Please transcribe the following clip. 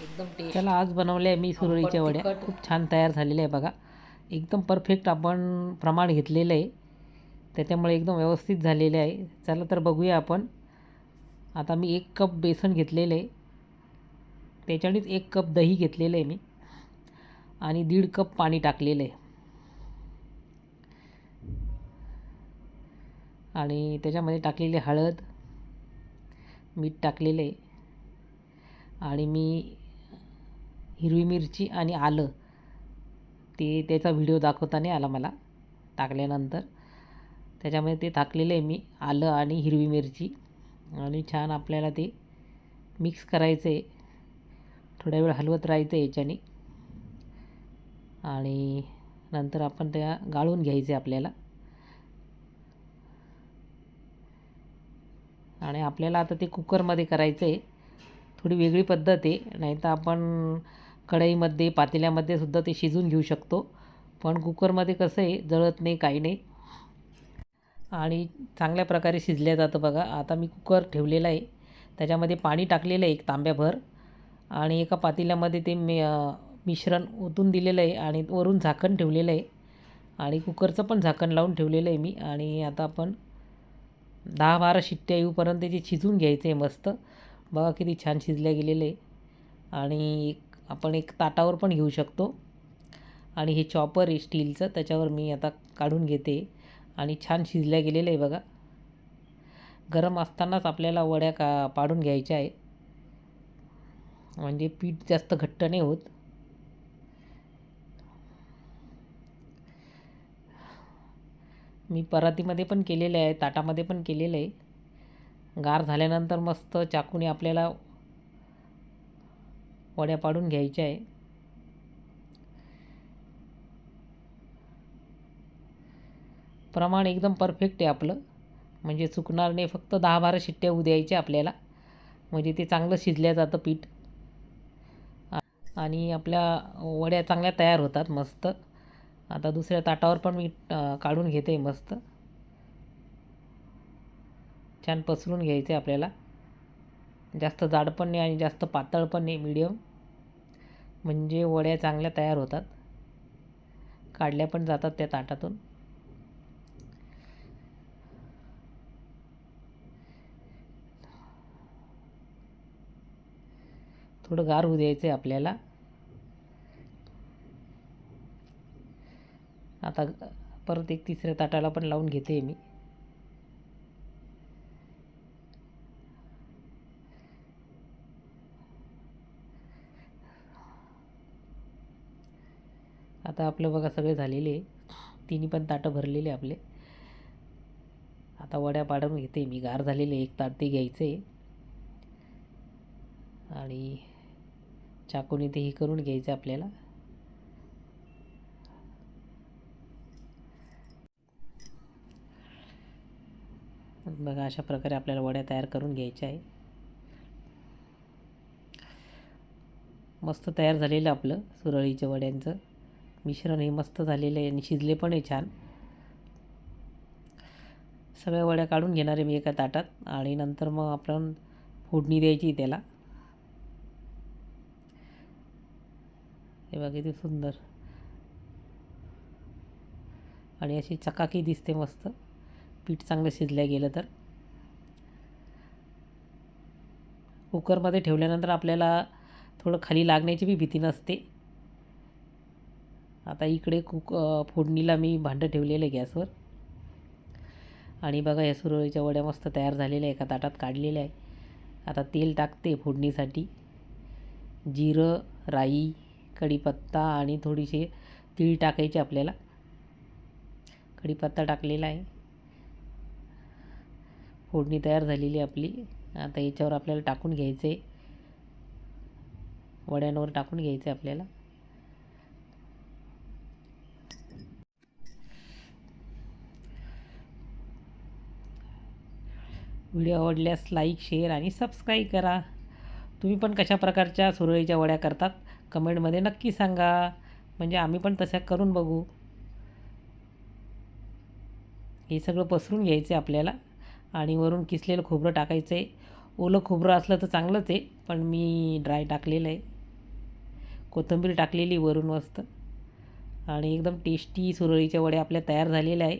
एकदम त्याला आज बनवल्या आहे मी सुरळीच्या वड्या. खूप छान तयार झालेल्या आहे बघा. एकदम परफेक्ट आपण प्रमाण घेतलेलं आहे. त्याच्यामुळे एकदम व्यवस्थित झालेले आहे. चला तर बघूया आपण. आता मी एक कप बेसन घेतलेलं आहे. त्याच्यानेच एक कप दही घेतलेलं आहे मी. आणि दीड कप पाणी टाकलेलं आहे. आणि त्याच्यामध्ये टाकलेली हळद मीठ टाकलेलं आहे. आणि मी हिरवी मिरची आणि आलं. ते त्याचा व्हिडिओ दाखवता नाही आला मला टाकल्यानंतर. त्याच्यामध्ये ते टाकलेलं आहे मी आलं आणि हिरवी मिरची. आणि छान आपल्याला ते मिक्स करायचं आहे. थोड्या वेळ हलवत राहायचं आहे याच्याने. आणि नंतर आपण त्या गाळून घ्यायचे आपल्याला. आणि आपल्याला आता ते कुकरमध्ये करायचं आहे. थोडी वेगळी पद्धत आहे. नाही तर आपण कढईमध्ये पातेल्यामध्ये सुद्धा ते शिजून घेऊ शकतो. पण कुकरमध्ये कसं आहे जळत नाही काही नाही. आणि चांगल्या प्रकारे शिजल्या जातं बघा. आता मी कुकर ठेवलेला आहे. त्याच्यामध्ये पाणी टाकलेलं आहे एक तांब्याभर. आणि एका पातेल्यामध्ये ते मी मिश्रण ओतून दिलेलं आहे आणि वरून झाकण ठेवलेलं आहे. आणि कुकरचं पण झाकण लावून ठेवलेलं आहे मी. आणि आता आपण दहा बारा शिट्ट्या येऊपर्यंत ते शिजून घ्यायचं आहे मस्त. बघा किती छान शिजल्या गेलेलं आहे. आणि एक आपण एक ताटावर पण घेऊ शकतो. आणि हे चॉपर आहे स्टीलचं त्याच्यावर मी आता काढून घेते. आणि छान शिजल्या गेलेलं आहे बघा. गरम असतानाच आपल्याला वड्या का पाडून घ्यायच्या आहे. म्हणजे पीठ जास्त घट्ट नाही होत. मी परातीमध्ये पण केलेले आहे ताटामध्ये पण केलेलं आहे. गार झाल्यानंतर मस्त चाकूने आपल्याला वड्या पाडून घ्यायच्या आहे. प्रमाण एकदम परफेक्ट आहे आपलं. म्हणजे चुकणार नाही फक्त दहा बारा शिट्ट्या होऊ द्यायच्या आपल्याला. म्हणजे ते चांगलं शिजल्या जातं पीठ. आणि आपल्या वड्या चांगल्या तयार होतात मस्त. आता दुसऱ्या ताटावर पण मी काढून घेते मस्त. छान पसरून घ्यायचे आपल्याला. जास्त जाड पण नाही आणि जास्त पातळ पण नाही मिडियम म्हणजे वड्या चांगल्या तयार होतात. काढल्या पण जातात त्या ताटातून. थोडं गार होऊ द्यायचं आहे आपल्याला. आता परत एक तिसऱ्या ताटाला पण लावून घेते मी. आता आपलं बघा सगळे झालेले तिन्ही पण ताटं भरलेले आपले. आता वड्या पाडून घेते मी. गार झालेले एक ताट ते घ्यायचं आहे. आणि चाकूने ते हे करून घ्यायचं आपल्याला. बघा अशा प्रकारे आपल्याला वड्या तयार करून घ्यायच्या आहे. मस्त तयार झालेलं आपलं सुरळीच्या वड्यांचं. मिश्रण हे मस्त झालेलं आहे आणि शिजले पण आहे छान. सगळ्या वड्या काढून घेणार आहे मी एका ताटात आणि नंतर मग आपण फोडणी द्यायची त्याला. हे बघा किती सुंदर. आणि अशी चकाकी दिसते मस्त. पीठ चांगलं शिजल्या गेलं तर. कुकरमध्ये ठेवल्यानंतर आपल्याला थोडं खाली लागण्याची बी भीती नसते. आता इकडे कुक फोडणीला मी भांडं ठेवलेलं आहे गॅसवर. आणि बघा या सुरळीच्या वड्या मस्त तयार झालेल्या आहे एका ताटात काढलेल्या आहे. आता तेल टाकते फोडणीसाठी. जिरं राई कढीपत्ता आणि थोडीशी तीळ टाकायचे आपल्याला. कढीपत्ता टाकलेला आहे. फोडणी तयार झालेली आहे आपली. आता याच्यावर आपल्याला टाकून घ्यायचं आहे वड्यांवर टाकून घ्यायचं आहे आपल्याला. व्हिडिओ आवडल्यास लाईक शेअर आणि सबस्क्राईब करा. तुम्ही पण कशा प्रकारच्या सुरळीच्या वड्या करतात? कमेंटमध्ये नक्की सांगा. म्हणजे आम्ही पण तशा करून बघू. हे सगळं पसरून घ्यायचं आहे आपल्याला. आणि वरून किसलेलं खोबरं टाकायचं आहे ओलं खोबरं असलं तर चांगलंच आहे पण मी ड्राय टाकलेलं आहे. कोथिंबीर टाकलेली वरून मस्त. आणि एकदम टेस्टी सुरळीच्या वड्या आपल्या तयार झालेल्या आहे.